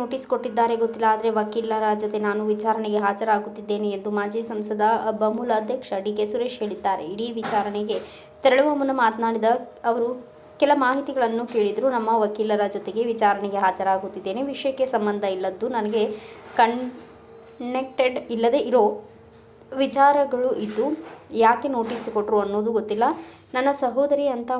Notice ಕೊಟ್ಟಿದ್ದಾರೆ ಗೊತ್ತಿಲ್ಲ, ಆದರೆ ವಕೀಲರ ಜೊತೆ ನಾನು ವಿಚಾರಣೆಗೆ ಹಾಜರಾಗುತ್ತಿದ್ದೇನೆ ಎಂದು ಮಾಜಿ ಸಂಸದ ಬಮೂಲ್ ಅಧ್ಯಕ್ಷ ಡಿ ಕೆ ಸುರೇಶ್ ಹೇಳಿದ್ದಾರೆ. ಇಡೀ ವಿಚಾರಣೆಗೆ ತೆರಳುವ ಮುನ್ನ ಮಾತನಾಡಿದ ಅವರು, ಕೆಲ ಮಾಹಿತಿಗಳನ್ನು ಕೇಳಿದರು ನಮ್ಮ ವಕೀಲರ ಜೊತೆಗೆ ವಿಚಾರಣೆಗೆ ಹಾಜರಾಗುತ್ತಿದ್ದೇನೆ. ವಿಷಯಕ್ಕೆ ಸಂಬಂಧ ಇಲ್ಲದ್ದು ನನಗೆ ಕನ್ನೆಕ್ಟೆಡ್ ಇಲ್ಲದೆ ಇರೋ ವಿಚಾರಗಳು ಇದ್ದು ಯಾಕೆ ನೋಟಿಸ್ ಕೊಟ್ಟರು ಅನ್ನೋದು ಗೊತ್ತಿಲ್ಲ. ನನ್ನ ಸಹೋದರಿ ಅಂತ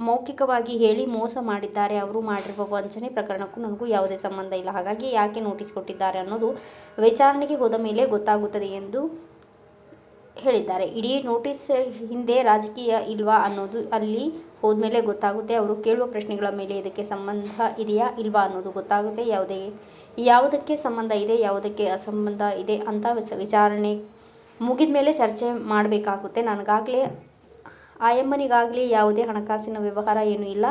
ಮೌಖಿಕವಾಗಿ ಹೇಳಿ ಮೋಸ ಮಾಡಿದ್ದಾರೆ, ಅವರು ಮಾಡಿರುವ ವಂಚನೆ ಪ್ರಕರಣಕ್ಕೂ ನನಗೂ ಯಾವುದೇ ಸಂಬಂಧ ಇಲ್ಲ. ಹಾಗಾಗಿ ಯಾಕೆ ನೋಟಿಸ್ ಕೊಟ್ಟಿದ್ದಾರೆ ಅನ್ನೋದು ವಿಚಾರಣೆಗೆ ಹೋದ ಮೇಲೆ ಗೊತ್ತಾಗುತ್ತದೆ ಎಂದು ಹೇಳಿದ್ದಾರೆ. ಇಡೀ ನೋಟಿಸ್ ಹಿಂದೆ ರಾಜಕೀಯ ಇಲ್ವಾ ಅನ್ನೋದು ಅಲ್ಲಿ ಹೋದ್ಮೇಲೆ ಗೊತ್ತಾಗುತ್ತೆ. ಅವರು ಕೇಳುವ ಪ್ರಶ್ನೆಗಳ ಮೇಲೆ ಇದಕ್ಕೆ ಸಂಬಂಧ ಇದೆಯಾ ಇಲ್ವಾ ಅನ್ನೋದು ಗೊತ್ತಾಗುತ್ತೆ. ಯಾವುದೇ, ಯಾವುದಕ್ಕೆ ಸಂಬಂಧ ಇದೆ, ಯಾವುದಕ್ಕೆ ಅಸಂಬಂಧ ಇದೆ ಅಂತ ವಿಚ- ವಿಚಾರಣೆ ಮುಗಿದ ಮೇಲೆ ಚರ್ಚೆ ಮಾಡಬೇಕಾಗುತ್ತೆ. ನನಗಾಗಲೇ ಆಯಮ್ಮನಿಗಾಗಲಿ ಯಾವುದೇ ಹಣಕಾಸಿನ ವ್ಯವಹಾರ ಏನೂ ಇಲ್ಲ.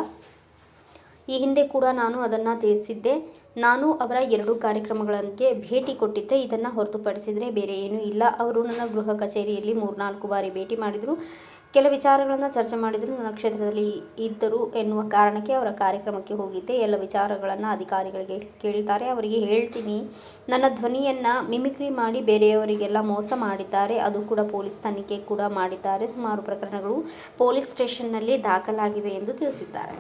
ಈ ಹಿಂದೆ ಕೂಡ ನಾನು ಅದನ್ನು ತಿಳಿಸಿದ್ದೆ. ನಾನು ಅವರ ಎರಡು ಕಾರ್ಯಕ್ರಮಗಳಿಗೆ ಭೇಟಿ ಕೊಟ್ಟಿದ್ದೆ. ಇದನ್ನು ಹೊರತುಪಡಿಸಿದರೆ ಬೇರೆ ಏನೂ ಇಲ್ಲ. ಅವರು ನನ್ನ ಗೃಹ ಕಚೇರಿಯಲ್ಲಿ ಮೂರ್ನಾಲ್ಕು ಬಾರಿ ಭೇಟಿ ಮಾಡಿದರು. ಕೆಲ ವಿಚಾರಗಳನ್ನು ಚರ್ಚೆ ಮಾಡಿದರು. ನನ್ನ ಕ್ಷೇತ್ರದಲ್ಲಿ ಇದ್ದರು ಎನ್ನುವ ಕಾರಣಕ್ಕೆ ಅವರ ಕಾರ್ಯಕ್ರಮಕ್ಕೆ ಹೋಗಿದ್ದೆ. ಎಲ್ಲ ವಿಚಾರಗಳನ್ನು ಅಧಿಕಾರಿಗಳಿಗೆ ಕೇಳ್ತಾರೆ ಅವರಿಗೆ ಹೇಳ್ತೀನಿ, ನನ್ನ ಧ್ವನಿಯನ್ನು ಮಿಮಿಕ್ರಿ ಮಾಡಿ ಬೇರೆಯವರಿಗೆಲ್ಲ ಮೋಸ ಮಾಡಿದ್ದಾರೆ. ಅದು ಕೂಡ ಪೊಲೀಸ್ ತನಿಖೆ ಕೂಡ ಮಾಡಿದ್ದಾರೆ. ಸುಮಾರು ಪ್ರಕರಣಗಳು ಪೊಲೀಸ್ ಸ್ಟೇಷನ್ನಲ್ಲಿ ದಾಖಲಾಗಿವೆ ಎಂದು ತಿಳಿಸಿದ್ದಾರೆ.